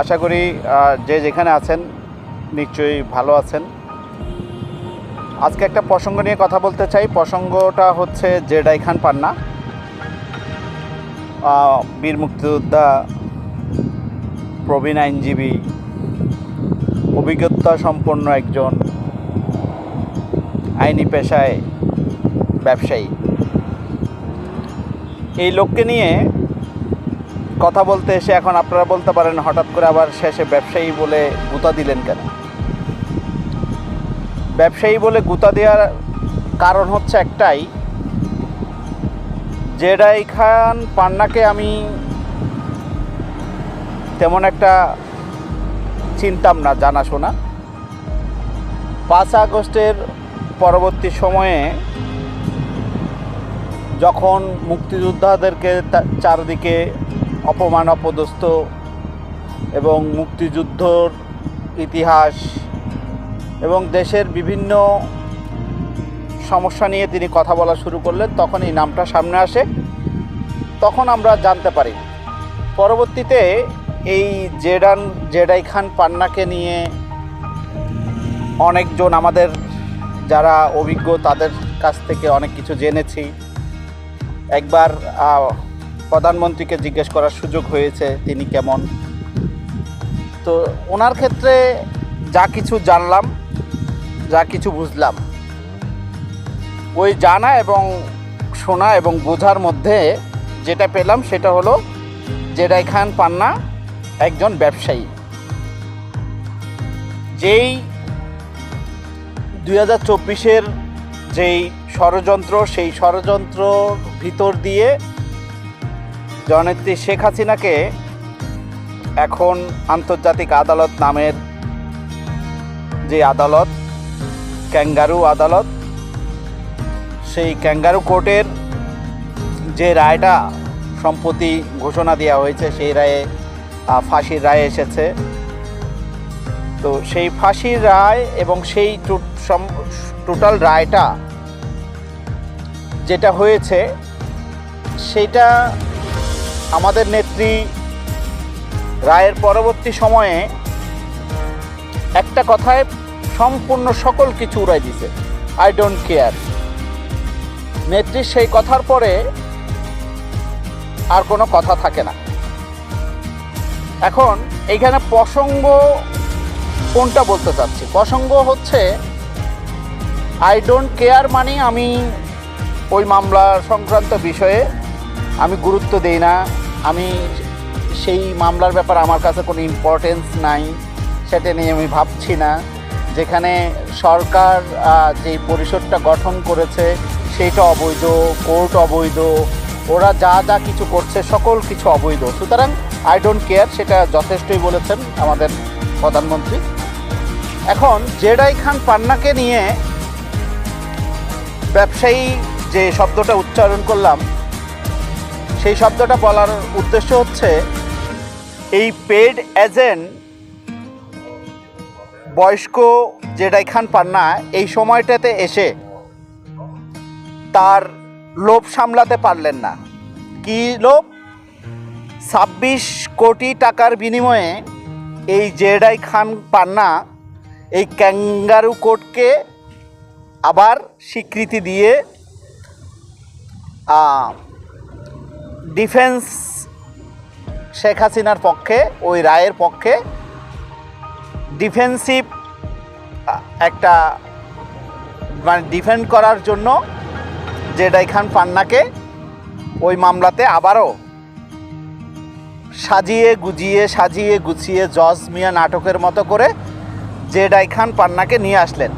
আশা করি যে যেখানে আছেন নিশ্চয়ই ভালো আছেন। আজকে একটা প্রসঙ্গ নিয়ে কথা বলতে চাই। প্রসঙ্গটা হচ্ছে জেডাই খান পান্না বীর মুক্তিযোদ্ধা, প্রবীণ আইনজীবী, অভিজ্ঞতা সম্পন্ন একজন আইনি পেশায় ব্যবসায়ী। এই লোককে নিয়ে কথা বলতে এসে এখন আপনারা বলতে পারেন হঠাৎ করে আবার শেষে ব্যবসায়ী বলে গুতা দিলেন কেন? ব্যবসায়ী বলে গুতা দেওয়ার কারণ হচ্ছে একটাই, জেডাই খান পান্নাকে আমি তেমন একটা চিনতাম না, জানাশোনা। পাঁচ আগস্টের পরবর্তী সময়ে যখন মুক্তিযোদ্ধাদেরকে চারদিকে অপমান, অপদস্থ এবং মুক্তিযুদ্ধর ইতিহাস এবং দেশের বিভিন্ন সমস্যা নিয়ে তিনি কথা বলা শুরু করলেন, তখন এই নামটা সামনে আসে। তখন আমরা জানতে পারি, পরবর্তীতে এই জেডান, জেডাই খান পান্নাকে নিয়ে অনেকজন আমাদের যারা অভিজ্ঞ, তাদের কাছ থেকে অনেক কিছু জেনেছি। একবার প্রধানমন্ত্রীকে জিজ্ঞেস করার সুযোগ হয়েছে, তিনি কেমন? তো ওনার ক্ষেত্রে যা কিছু জানলাম, যা কিছু বুঝলাম, ওই জানা এবং শোনা এবং বোঝার মধ্যে যেটা পেলাম সেটা হলো জেডাই খান পান্না একজন ব্যবসায়ী। যেই দুই হাজার চব্বিশের যেই ষড়যন্ত্র, সেই ষড়যন্ত্র ভিতর দিয়ে জননেত্রী শেখ হাসিনাকে এখন আন্তর্জাতিক আদালত নামের যে আদালত, ক্যাঙ্গারু আদালত, সেই ক্যাঙ্গারু কোর্টের যে রায়টা সম্প্রতি ঘোষণা দেওয়া হয়েছে, সেই রায়ে ফাঁসির রায় এসেছে। তো সেই ফাঁসির রায় এবং সেই টোটাল রায়টা যেটা হয়েছে সেটা আমাদের নেত্রী রায়ের পরবর্তী সময়ে একটা কথায় সম্পূর্ণ সকল কিছু উড়াই দিছে আই ডোন্ট কেয়ার নেত্রীর সেই কথার পরে আর কোনো কথা থাকে না। এখন এইখানে প্রসঙ্গ কোনটা বলতে চাচ্ছি? প্রসঙ্গ হচ্ছে আই ডোন্ট কেয়ার মানে আমি ওই মামলা সংক্রান্ত বিষয়ে আমি গুরুত্ব দেই না। আমি সেই মামলার ব্যাপারে আমার কাছে কোনো ইম্পর্টেন্স নাই, সেটা নিয়ে আমি ভাবছি না। যেখানে সরকার যেই পরিষদটা গঠন করেছে, সেইটা অবৈধ, কোর্ট অবৈধ, ওরা যা যা কিছু করছে, সকল কিছু অবৈধ। সুতরাং আই ডোন্ট কেয়ার সেটা যথেষ্টই বলেছেন আমাদের প্রধানমন্ত্রী। এখন জেডাই খান পান্নাকে নিয়ে ব্যবসায়ী যে শব্দটা উচ্চারণ করলাম সেই শব্দটা বলার উদ্দেশ্য হচ্ছে, এই পেড এজেন্ট বয়স্ক জেডাই খান পান্না এই সময়টাতে এসে তার লোভ সামলাতে পারলেন না। কি লোভ? ছাব্বিশ কোটি টাকার বিনিময়ে এই জেডাই খান পান্না এই ক্যাঙ্গারু কোর্টকে আবার স্বীকৃতি দিয়ে ডিফেন্স শেখ হাসিনার পক্ষে, ওই রায়ের পক্ষে ডিফেন্সিভ একটা মানে ডিফেন্ড করার জন্য জেডাই খান পান্নাকে ওই মামলাতে আবারও সাজিয়ে গুজিয়ে, সাজিয়ে গুছিয়ে, জজ মিয়া নাটকের মতো করে জেডাই খান পান্নাকে নিয়ে আসলেন।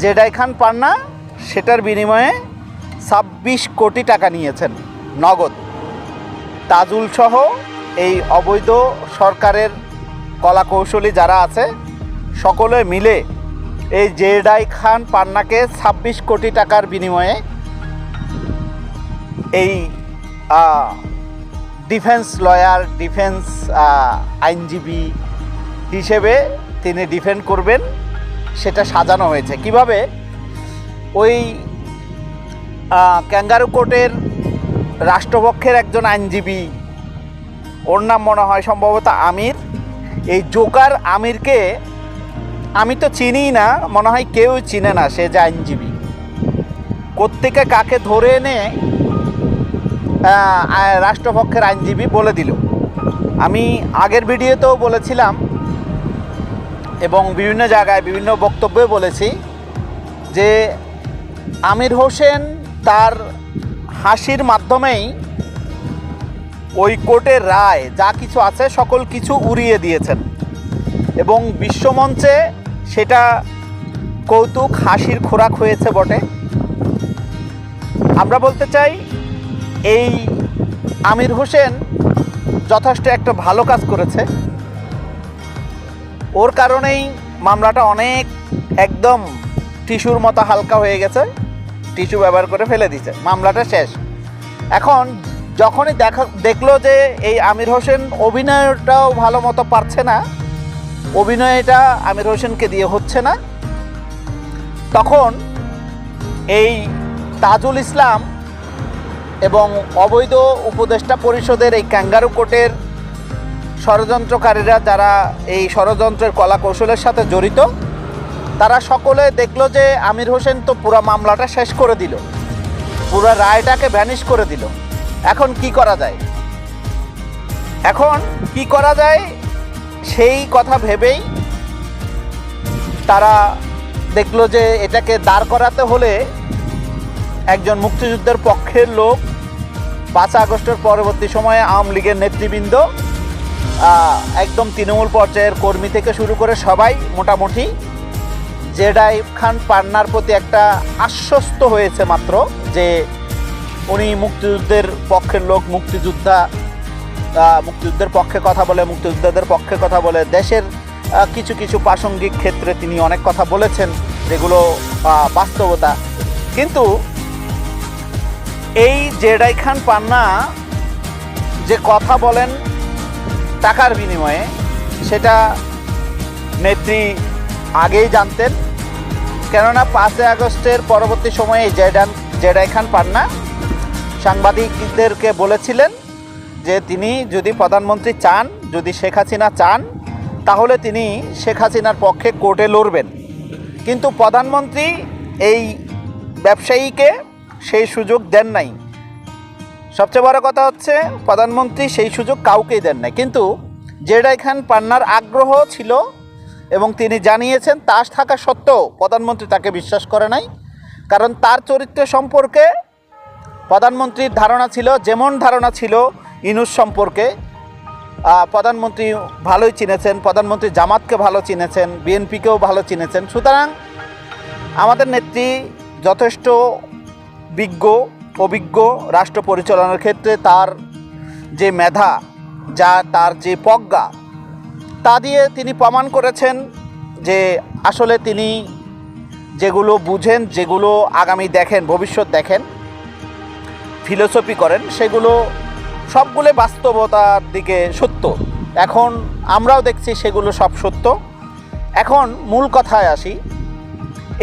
জেডাই খান পান্না সেটার বিনিময়ে ছাব্বিশ কোটি টাকা নিয়েছেন। নগদ। তাজুল সহ এই অবৈধ সরকারের কলা কৌশলী যারা আছে, সকলে মিলে এই জেডাই খান পান্নাকে ছাব্বিশ কোটি টাকার বিনিময়ে এই ডিফেন্স লয়ার, ডিফেন্স আইনজীবী হিসেবে তিনি ডিফেন্ড করবেন, সেটা সাজানো হয়েছে। কীভাবে? ওই ক্যাঙ্গারু কোর্টের রাষ্ট্রপক্ষের একজন আইনজীবী। ওর নাম মনে হয় সম্ভবত আমির। এই জোকার আমিরকে আমি তো চিনিই না, মনে হয় কেউ চিনে না সে যে আইনজীবী। কোত্থেকে কাকে ধরে এনে রাষ্ট্রপক্ষের আইনজীবী বলে দিল। আমি আগের ভিডিওতেও বলেছিলাম এবং বিভিন্ন জায়গায় বিভিন্ন বক্তব্যে বলেছি যে আমির হোসেন তার হাসির মাধ্যমেই ওই কোর্টের রায়, যা কিছু আছে, সকল কিছু উড়িয়ে দিয়েছেন। এবং বিশ্বমঞ্চে সেটা কৌতুক, হাসির খোরাক হয়েছে বটে। আমরা বলতে চাই, এই আমির হোসেন যথেষ্ট একটা ভালো কাজ করেছে। ওর কারণেই মামলাটা অনেক একদম টিস্যুর মতো হালকা হয়ে গেছে। টিস্যু ব্যবহার করে ফেলে দিছে মামলাটা শেষ। এখন যখনই দেখা দেখল যে এই আমির হোসেন অভিনয়টাও ভালো মতো পারছে না, অভিনয়টা আমির হোসেনকে দিয়ে হচ্ছে না, তখন এই তাজুল ইসলাম এবং অবৈধ উপদেষ্টা পরিষদের এই ক্যাঙ্গারু কোর্টের ষড়যন্ত্রকারীরা যারা এই ষড়যন্ত্রের কলা কৌশলের সাথে জড়িত তারা সকলে দেখল যে আমির হোসেন তো পুরো মামলাটা শেষ করে দিল। পুরো রায়টাকে ভ্যানিশ করে দিল। এখন কি করা যায়? এখন কি করা যায় সেই কথা ভেবেই তারা দেখল যে এটাকে দাঁড় করাতে হলে একজন মুক্তিযুদ্ধের পক্ষের লোক পাঁচ আগস্টের পরবর্তী সময়ে আওয়ামী লীগের নেতৃবৃন্দ একদম তৃণমূল পর্যায়ের কর্মী থেকে শুরু করে সবাই মোটামুটি জেডাই খান পান্নার প্রতি একটা আশ্বস্ত হয়েছে মাত্র যে উনি মুক্তিযুদ্ধের পক্ষের লোক, মুক্তিযোদ্ধা মুক্তিযুদ্ধের পক্ষে কথা বলে, মুক্তিযোদ্ধাদের পক্ষে কথা বলে। দেশের কিছু কিছু প্রাসঙ্গিক ক্ষেত্রে তিনি অনেক কথা বলেছেন যেগুলো বাস্তবতা। কিন্তু এই জেডাই খান পান্না যে কথা বলেন টাকার বিনিময়ে, সেটা নেত্রী আগেই জানতেন। কেননা পাঁচই আগস্টের পরবর্তী সময়ে জেডান জেডাই খান পান্না সাংবাদিকদেরকে বলেছিলেন যে তিনি যদি প্রধানমন্ত্রী চান, যদি শেখ হাসিনা চান, তাহলে তিনি শেখ হাসিনার পক্ষে কোর্টে লড়বেন। কিন্তু প্রধানমন্ত্রী এই ব্যবসায়ীকে সেই সুযোগ দেন নাই। সবচেয়ে বড় কথা হচ্ছে, প্রধানমন্ত্রী সেই সুযোগ কাউকেই দেন নাই। কিন্তু জেডাই খান পান্নার আগ্রহ ছিল এবং তিনি জানিয়েছেন তাস থাকা সত্ত্বেও প্রধানমন্ত্রী তাকে বিশ্বাস করে নাই। কারণ তার চরিত্র সম্পর্কে প্রধানমন্ত্রীর ধারণা ছিল, যেমন ধারণা ছিল ইনুস সম্পর্কে প্রধানমন্ত্রী ভালোই চিনেছেন, প্রধানমন্ত্রী জামাতকে ভালো চিনেছেন, বিএনপিকেও ভালো চিনেছেন। সুতরাং আমাদের নেত্রী যথেষ্ট বিজ্ঞ, অভিজ্ঞ রাষ্ট্র পরিচালনার ক্ষেত্রে তার যে মেধা, যা তার যে প্রজ্ঞা তা দিয়ে তিনি প্রমাণ করেছেন যে আসলে তিনি যেগুলো বুঝেন, যেগুলো আগামী দেখেন, ভবিষ্যৎ দেখেন, ফিলোসফি করেন, সেগুলো সবগুলো বাস্তবতার দিকে সত্য। এখন আমরাও দেখছি সেগুলো সব সত্য। এখন মূল কথায় আসি,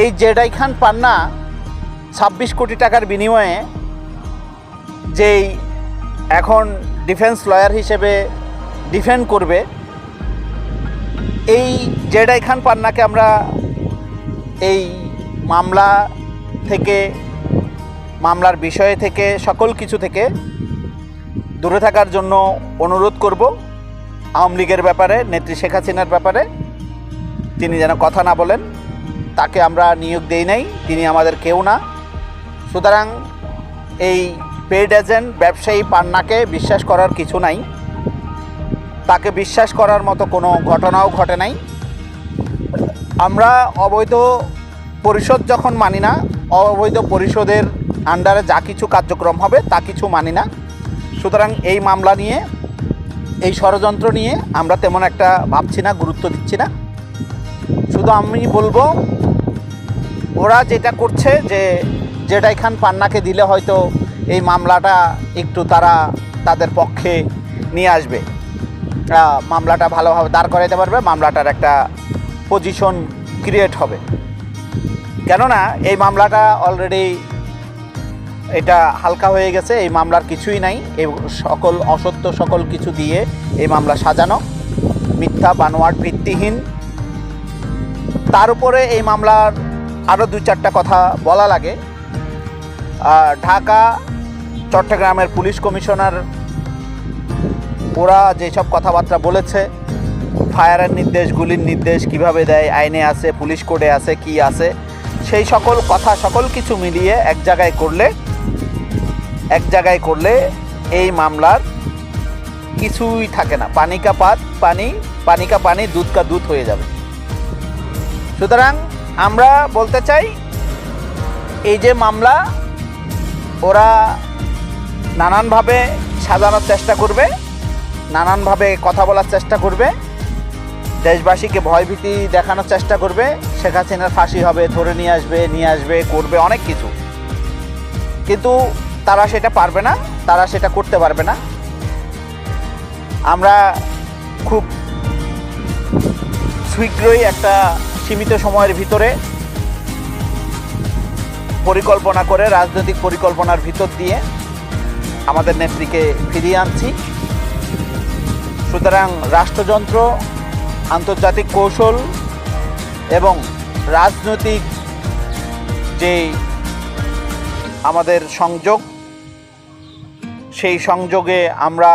এই জেডাই খান পান্না ছাব্বিশ কোটি টাকার বিনিময়ে যেই এখন ডিফেন্স লয়ার হিসেবে ডিফেন্ড করবে এই জেডাই খান পান্নাকে আমরা এই মামলা থেকে, মামলার বিষয় থেকে, সকল কিছু থেকে দূরে থাকার জন্য অনুরোধ করব আওয়ামী লীগের ব্যাপারে, নেত্রী শেখ হাসিনার ব্যাপারে। তিনি যেন কথা না বলেন, তাকে আমরা নিয়োগ দেই নাই, তিনি আমাদের কেউ না। সুতরাং এই পেড এজেন্ট, ব্যবসায়ী পান্নাকে বিশ্বাস করার কিছু নাই। তাকে বিশ্বাস করার মতো কোনো ঘটনাও ঘটে নাই। আমরা অবৈধ পরিষদ যখন মানি না, অবৈধ পরিষদের আন্ডারে যা কিছু কার্যক্রম হবে তা কিছু মানি না। সুতরাং এই মামলা নিয়ে, এই ষড়যন্ত্র নিয়ে আমরা তেমন একটা ভাবছি না, গুরুত্ব দিচ্ছি না। শুধু আমি বলব, ওরা যেটা করছে যে জেডাই খান পান্নাকে দিলে হয়তো এই মামলাটা একটু তারা তাদের পক্ষে নিয়ে আসবে। মামলাটা ভালোভাবে দাঁড় করাইতে পারবে, মামলাটার একটা পজিশন ক্রিয়েট হবে। কেননা, এই মামলাটা অলরেডি এটা হালকা হয়ে গেছে, এই মামলার কিছুই নাই, এই সকল অসত্য সকল কিছু দিয়ে এই মামলা সাজানো, মিথ্যা বানোয়ার ভিত্তিহীন। তার উপরে এই মামলার আরও দু চারটা কথা বলা লাগে। ঢাকা, চট্টগ্রামের পুলিশ কমিশনার ওরা যেসব কথাবার্তা বলেছে, ফায়ারের নির্দেশ, গুলির নির্দেশ কীভাবে দেয়, আইনে আছে, পুলিশ কোডে আছে, কি আছে, সেই সকল কথা, সকল কিছু মিলিয়ে এক জায়গায় করলে, এক জায়গায় করলে এই মামলার কিছুই থাকে না। পানি কা পাত, পানি পানি কা পানি দুধ কা দুধ হয়ে যাবে। সুতরাং আমরা বলতে চাই, এই যে মামলা, ওরা নানানভাবে সাজানোর চেষ্টা করবে। নানানভাবে কথা বলার চেষ্টা করবে। দেশবাসীকে ভয়ভীতি দেখানোর চেষ্টা করবে। শেখ হাসিনার ফাঁসি হবে, ধরে নিয়ে আসবে নিয়ে আসবে, করবে অনেক কিছু। কিন্তু তারা সেটা পারবে না, তারা সেটা করতে পারবে না। আমরা খুব শীঘ্রই একটা সীমিত সময়ের ভিতরে পরিকল্পনা করে, রাজনৈতিক পরিকল্পনার ভিতর দিয়ে আমাদের নেত্রীকে ফিরিয়ে আনছি। সুতরাং রাষ্ট্রযন্ত্র, আন্তর্জাতিক কৌশল এবং রাজনৈতিক যে আমাদের সংযোগ, সেই সংযোগে আমরা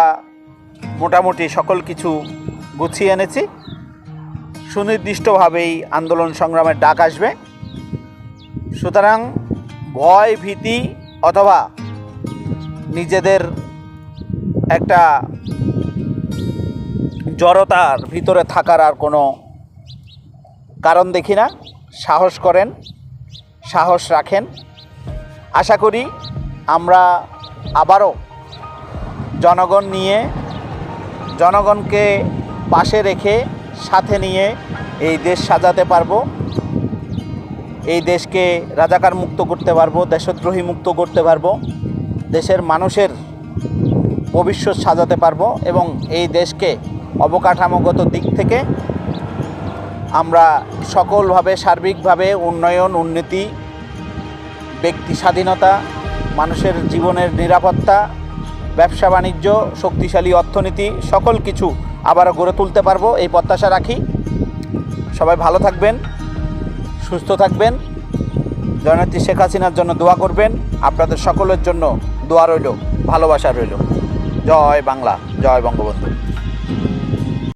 মোটামুটি সকল কিছু গুছিয়ে এনেছি। সুনির্দিষ্টভাবেই আন্দোলন সংগ্রামের ডাক আসবে। সুতরাং ভয়, ভীতি অথবা নিজেদের একটা জড়তার ভিতরে থাকার আর কোনো কারণ দেখি না। সাহস করেন, সাহস রাখেন। আশা করি আমরা আবারও জনগণ নিয়ে, জনগণকে পাশে রেখে, সাথে নিয়ে এই দেশ সাজাতে পারব। এই দেশকে রাজাকার মুক্ত করতে পারব, দেশদ্রোহী মুক্ত করতে পারব, দেশের মানুষের ভবিষ্যৎ সাজাতে পারব এবং এই দেশকে অবকাঠামোগত দিক থেকে আমরা সকলভাবে সার্বিকভাবে উন্নয়ন, উন্নতি, ব্যক্তি স্বাধীনতা, মানুষের জীবনের নিরাপত্তা, ব্যবসা বাণিজ্য, শক্তিশালী অর্থনীতি, সকল কিছু আবারও গড়ে তুলতে পারব, এই প্রত্যাশা রাখি। সবাই ভালো থাকবেন, সুস্থ থাকবেন। জননেত্রী শেখ হাসিনার জন্য দোয়া করবেন। আপনাদের সকলের জন্য দোয়া রইল, ভালোবাসা রইল। জয় বাংলা, জয় বঙ্গবন্ধু।